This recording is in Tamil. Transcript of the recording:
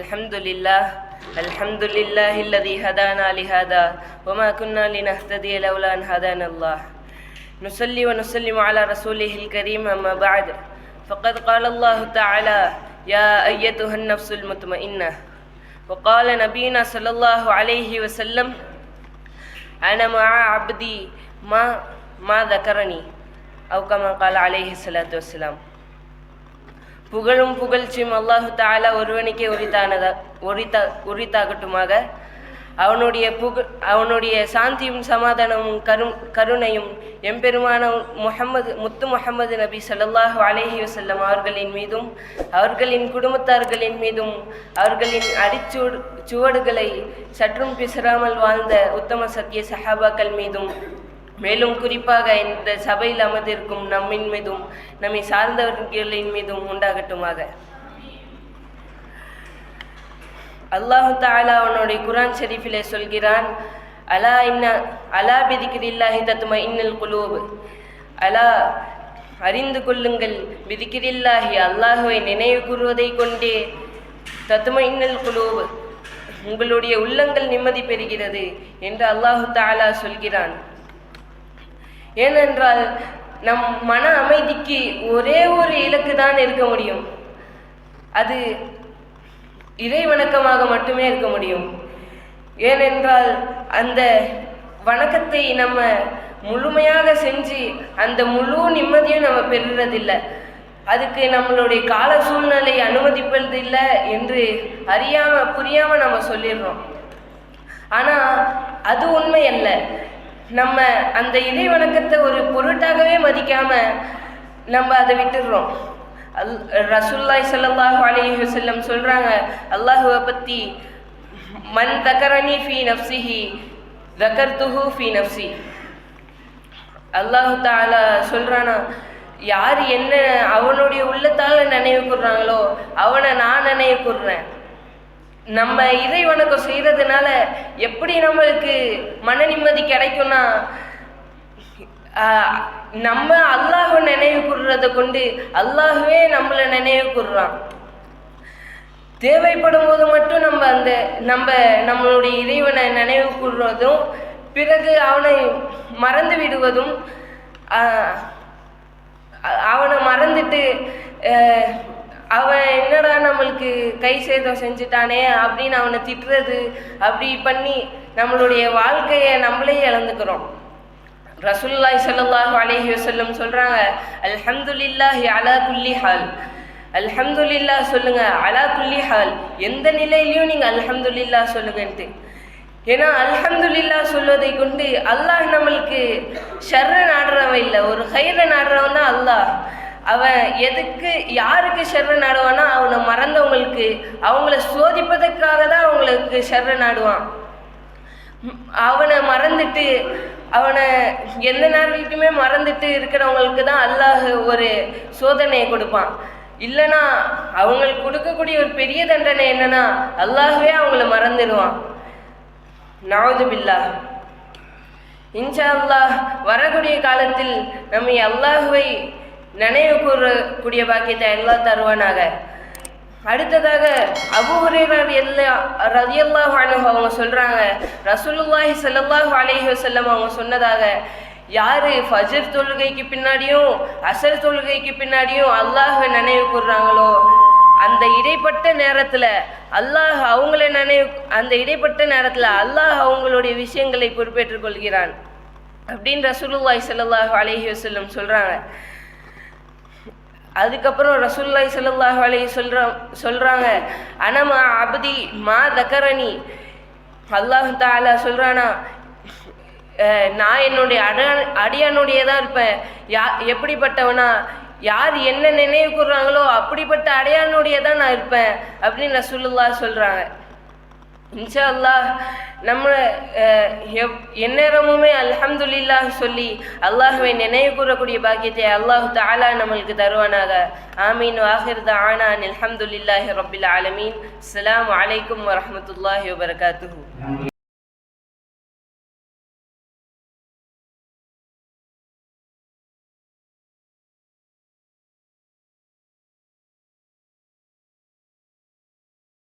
الحمد لله الحمد لله الذي هدانا لهذا وما كنا لنهتدي لولا أن هدانا الله. نصلي ونسلم على رسوله الكريم أما بعد. فقد قال الله تعالى يا أيتها النفس المطمئنة وقال نبينا صلى الله عليه وسلم أنا مع عبدي ما ما ذكرني أو كما قال عليه الصلاة والسلام. புகழும் புகழ்ச்சியும் அல்லாஹு தாலா ஒருவனுக்கே உரித்தானதா உரித்தா உரித்தாகட்டுமாக. அவனுடைய புக அவனுடைய சாந்தியும் சமாதானமும் கரு கருணையும் எம்பெருமான முகமது முத்து முஹம்மது நபி ஸல்லல்லாஹு அலேஹி வசல்லம் அவர்களின் மீதும் அவர்களின் குடும்பத்தார்களின் மீதும் அவர்களின் அடிச்சுவடு சுவடுகளை சற்றும் பிசராமல் வாழ்ந்த உத்தம சத்திய சஹாபாக்கள் மீதும் மேலும் குறிப்பாக இந்த சபையில் அமர்ந்திருக்கும் நம்மின் மீதும் நம்மை சார்ந்தவர்களின் மீதும் உண்டாகட்டுமாக. அல்லாஹு தாலா அவனுடைய குரான் ஷெரீஃபிலே சொல்கிறான் அலா இன்ன அலா பிதிக்கிரில்லாஹி தத்தும இன்னல் குலூப். அலா அறிந்து கொள்ளுங்கள் பிதிக்கிரில்லாஹி அல்லாஹுவை நினைவு கூறுவதை கொண்டே தத்தும இன்னல் குலூப். உங்களுடைய உள்ளங்கள் நிம்மதி பெறுகிறது என்று அல்லாஹு தாலா சொல்கிறான். ஏனென்றால் நம் மன அமைதிக்கு ஒரே ஒரு இலக்கு தான் இருக்க முடியும். அது இறை வணக்கமாக மட்டுமே இருக்க முடியும். ஏனென்றால் அந்த வணக்கத்தை நம்ம முழுமையாக செஞ்சு அந்த முழு நிம்மதியும் நம்ம பெறுறதில்லை. அதுக்கு நம்மளுடைய கால சூழ்நிலை அனுமதிப்பதில்லை என்று அறியாம புரியாம நம்ம சொல்லிடுறோம். ஆனா அது உண்மை அல்ல நம்ம அந்த இறை வணக்கத்தை ஒரு பொருட்டாகவே மதிக்காம நம்ம அதை விட்டுடுறோம். அல் ரசுல்லாய் ஸல்லல்லாஹு அலிஹி செல்லம் சொல்கிறாங்க அல்லாஹுவை பத்தி மன் தகரணி ஃபி நஃப்சிஹி தக்கர்துஹு ஃபி நஃப்சி அல்லாஹு தாலா சொல்கிறானா யார் என்ன அவனுடைய உள்ளத்தால் நினைவு கூடுறாங்களோ அவனை நான் நினைவு கூடுறேன் நம்ம இறை வணக்கம் செய்யறதுனால எப்படி நம்மளுக்கு மன நிம்மதி கிடைக்கும்னா நம்ம அல்லாஹ் நினைவு கூறுறதை கொண்டு அல்லாஹுவே நம்மளை நினைவு கூறுறான் தேவைப்படும் போது மட்டும் நம்ம அந்த நம்ம நம்மளுடைய இறைவனை நினைவு கூறுறதும் பிறகு அவனை மறந்து விடுவதும் அவனை மறந்துட்டு அவன் என்னடா நம்மளுக்கு கை சேதம் செஞ்சுட்டானே அப்படின்னு அவனை திட்டுறது அப்படி பண்ணி நம்மளுடைய வாழ்க்கையை நம்மளே இழந்துக்கிறோம். ரசூலுல்லாஹி ஸல்லல்லாஹு அலைஹி வசல்லம் சொல்றாங்க அல்ஹம்துலில்லாஹி அலா குல்லி ஹால். அல்ஹம்துலில்லாஹ் சொல்லுங்க அலா குல்லி ஹால். எந்த நிலையிலையும் நீங்க அல்ஹம்துலில்லாஹ் சொல்லுங்கன்ட்டு. ஏன்னா அல்ஹம்துலில்லாஹ் சொல்வதை கொண்டு அல்லாஹ் நம்மளுக்கு ஷர்ர நாடுறவன் இல்லை ஒரு ஹைர நாடுறவன் தான் அல்லாஹ். அவன் எதுக்கு யாருக்கு ஷர்ர நாடுவானா அவனை மறந்தவங்களுக்கு அவங்கள சோதிப்பதற்காக தான் அவங்களுக்கு ஷர்ர நாடுவான். அவனை மறந்துட்டு அவனை எந்த நேரத்துக்குமே மறந்துட்டு இருக்கிறவங்களுக்கு தான் அல்லாஹ் ஒரு சோதனையை கொடுப்பான். இல்லைனா அவங்களுக்கு கொடுக்கக்கூடிய ஒரு பெரிய தண்டனை என்னன்னா அல்லாஹ்வே அவங்கள மறந்துடுவான். நவது பில்லா இன்ஷா அல்லாஹ் வரக்கூடிய காலத்தில் நம்மை அல்லாஹுவை நினைவு கூறக்கூடிய பாக்கியத்தை அல்லாஹ் தருவானாக. அடுத்ததாக அபுஹுரேரர் எல்லா ரதியல்லாஹு அன்ஹு அவங்க சொல்கிறாங்க ரசூலுல்லாஹி ஸல்லல்லாஹு அலைஹி வஸல்லம் அவங்க சொன்னதாக யார் ஃபஜர் தொழுகைக்கு பின்னாடியும் அசர் தொழுகைக்கு பின்னாடியும் அல்லாஹ்வை நினைவு கூறுறாங்களோ அந்த இடைப்பட்ட நேரத்தில் அல்லாஹ் அவங்கள நினைவு அந்த இடைப்பட்ட நேரத்தில் அல்லாஹ் அவங்களுடைய விஷயங்களை பொறுப்பேற்றுக் கொள்கிறான். அப்படின்னு ரசூலுல்லாஹி ஸல்லல்லாஹு அலைஹி வஸல்லம் சொல்கிறாங்க அதுக்கப்புறம் ரசூல்லாய் ஸல்லல்லாஹு அலைஹி சொல்ற சொல்கிறாங்க அனமா அபதி மா தக்கரணி அல்லாஹ் தாலா சொல்கிறானா நான் என்னுடைய அட அடியானுடைய தான் இருப்பேன். யா எப்படிப்பட்டவனா? யார் என்ன நினைவு கூறுறாங்களோ அப்படிப்பட்ட அடையானுடைய தான் நான் இருப்பேன். அப்படின்னு ரசூலுல்லாஹ் சொல்கிறாங்க இன்ஷா அல்லாஹ் நம்ம அஹ், எவ்- எந்நேரமுமே அல்ஹம்துலில்லாஹ் சொல்லி அல்லாஹுவை நினைவு கூறக்கூடிய பாக்கியத்தை அல்லாஹு தாலா நம்மளுக்கு தருவானாக. ஆமீன். வாஹிர் ஆனான் அல்ஹம்துலில்லாஹி ரபில் ஆலமீன். அஸ்லாம் அலைக்கும் வரமத்துல்லாஹி வபர்காத்து